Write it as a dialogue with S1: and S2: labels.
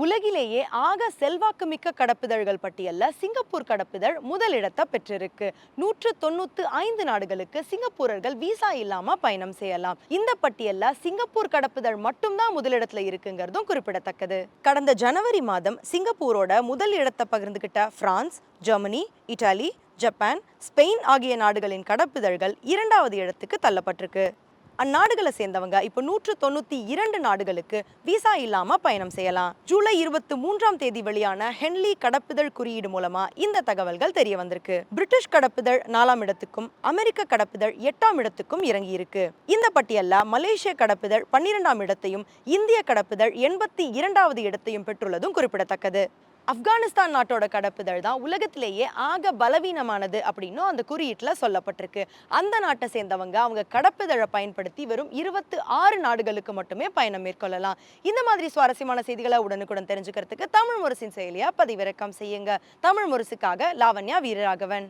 S1: உலகிலேயே ஆக செல்வாக்குமிக்க கடப்பிதழ்கள் பட்டியல்ல சிங்கப்பூர் கடப்பிதழ் முதலிடத்தை பெற்றிருக்கு. நூற்று தொண்ணூத்து ஐந்து நாடுகளுக்கு சிங்கப்பூரர்கள் விசா இல்லாம பயணம் செய்யலாம். இந்த பட்டியலில் சிங்கப்பூர் கடப்பிதழ் மட்டும்தான் முதலிடத்துல இருக்குங்கிறதும் குறிப்பிடத்தக்கது. கடந்த ஜனவரி மாதம் சிங்கப்பூரோட முதல் இடத்தை பகிர்ந்துகிட்ட France Germany Italy Japan Spain ஆகிய நாடுகளின் கடப்பிதழ்கள் இரண்டாவது இடத்துக்கு தள்ளப்பட்டிருக்கு. அந்நாடுகளை சேர்ந்தவங்க இப்போ நூற்று தொண்ணூத்தி இரண்டு நாடுகளுக்கு விசா இல்லாம பயணம் செய்யலாம். ஜூலை இருபத்தி மூன்றாம் தேதி வெளியான ஹென்லி கடப்பிதழ் குறியீடு மூலமா இந்த தகவல்கள் தெரிய வந்திருக்கு. பிரிட்டிஷ் கடப்பிதழ் நாலாம் இடத்துக்கும் அமெரிக்க கடப்பிதழ் எட்டாம் இடத்துக்கும் இறங்கி இருக்கு இந்த பட்டியல்ல மலேசிய கடப்பிதழ் பன்னிரெண்டாம் இடத்தையும் இந்திய கடப்பிதழ் எண்பத்தி இரண்டாவது இடத்தையும் பெற்றுள்ளதும் குறிப்பிடத்தக்கது. ஆப்கானிஸ்தான் நாட்டோட கடப்பிதழ் தான். உலகத்திலேயே ஆக பலவீனமானது அப்படின்னும் அந்த குறியீட்டில் சொல்லப்பட்டிருக்கு. அந்த நாட்டை சேர்ந்தவங்க அவங்க கடப்பிதழை பயன்படுத்தி வெறும் இருபத்து ஆறு நாடுகளுக்கு மட்டுமே பயணம் மேற்கொள்ளலாம். இந்த மாதிரி சுவாரஸ்யமான செய்திகளை உடனுக்குடன் தெரிஞ்சுக்கிறதுக்கு தமிழ் முரசின் செயலியாக பதிவிறக்கம் செய்யுங்க. தமிழ் முரசுக்காக லாவண்யா வீரராகவன்.